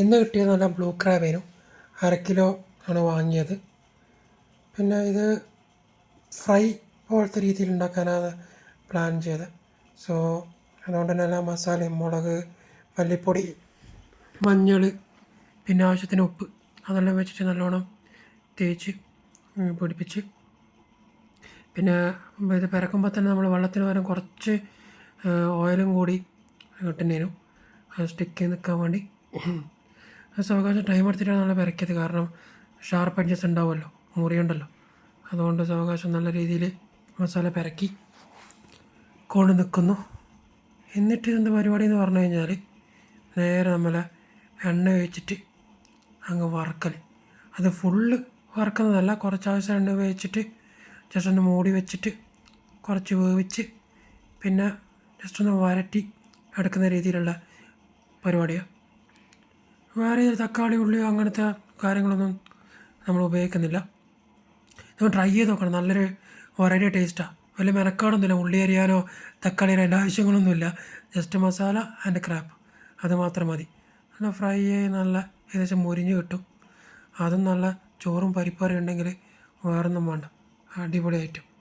ഇന്ന് കിട്ടിയത് നല്ല ബ്ലൂ ക്രാബേനു. അര കിലോ ആണ് വാങ്ങിയത്. പിന്നെ ഇത് ഫ്രൈ പോലത്തെ രീതിയിൽ ഉണ്ടാക്കാനാണ് പ്ലാൻ ചെയ്തത്. സോ അതുകൊണ്ട് തന്നെ എല്ലാ മസാലയും മുളക് മല്ലിപ്പൊടി മഞ്ഞൾ പിന്നെ ആവശ്യത്തിന് ഉപ്പ് അതെല്ലാം വെച്ചിട്ട് നല്ലോണം തേച്ച് പൊടിപ്പിച്ച്. പിന്നെ ഇത് പിറക്കുമ്പോൾ തന്നെ നമ്മൾ വെള്ളത്തിന് പകരം കുറച്ച് ഓയിലും കൂടി കിട്ടുന്നതിനും സ്റ്റിക്ക് നിൽക്കാൻ വേണ്ടി. സാവകാശം ടൈം എടുത്തിട്ടാണ് നമ്മൾ പെരക്കിയത്. കാരണം ഷാർപ്പ് അഡ്ജസ്റ്റ് ഉണ്ടാവുമല്ലോ മുറിയുണ്ടല്ലോ. അതുകൊണ്ട് സാവകാശം നല്ല രീതിയിൽ മസാല പെരക്കി കൊണ്ട് നിൽക്കുന്നു. എന്നിട്ട് ഇതെന്ത് പരിപാടി എന്ന് പറഞ്ഞു കഴിഞ്ഞാൽ നേരെ നമ്മളെ എണ്ണ ഒഴിച്ചിട്ട് അങ്ങ് വറക്കൽ അത് ഫുള്ള് വറക്കുന്നതല്ല കുറച്ച് ആവശ്യം എണ്ണ ഉപയോഗിച്ചിട്ട് ജസ്റ്റ് ഒന്ന് മൂടി വെച്ചിട്ട് കുറച്ച് വേവിച്ച് പിന്നെ ജസ്റ്റ് ഒന്ന് വരട്ടി എടുക്കുന്ന രീതിയിലുള്ള പരിപാടിയാണ് വേറെ തക്കാളി ഉള്ളിയോ അങ്ങനത്തെ കാര്യങ്ങളൊന്നും നമ്മൾ ഉപയോഗിക്കുന്നില്ല. നമ്മൾ ട്രൈ ചെയ്ത് നോക്കണം. നല്ലൊരു വെറൈറ്റി ടേസ്റ്റാണ് വലിയ മെനക്കാടൊന്നുമില്ല. ഉള്ളി അരിയാനോ തക്കാളി അരിയാൻ ആവശ്യങ്ങളൊന്നുമില്ല. ജസ്റ്റ് മസാല ആൻഡ് ക്രാപ്പ് അത് മാത്രം മതി. നല്ല ഫ്രൈ ചെയ്ത് നല്ല ഏകദേശം മുരിഞ്ഞ് കിട്ടും. അതും നല്ല ചോറും പരിപ്പറി ഉണ്ടെങ്കിൽ വേറൊന്നും വേണ്ട. അടിപൊളി ഐറ്റം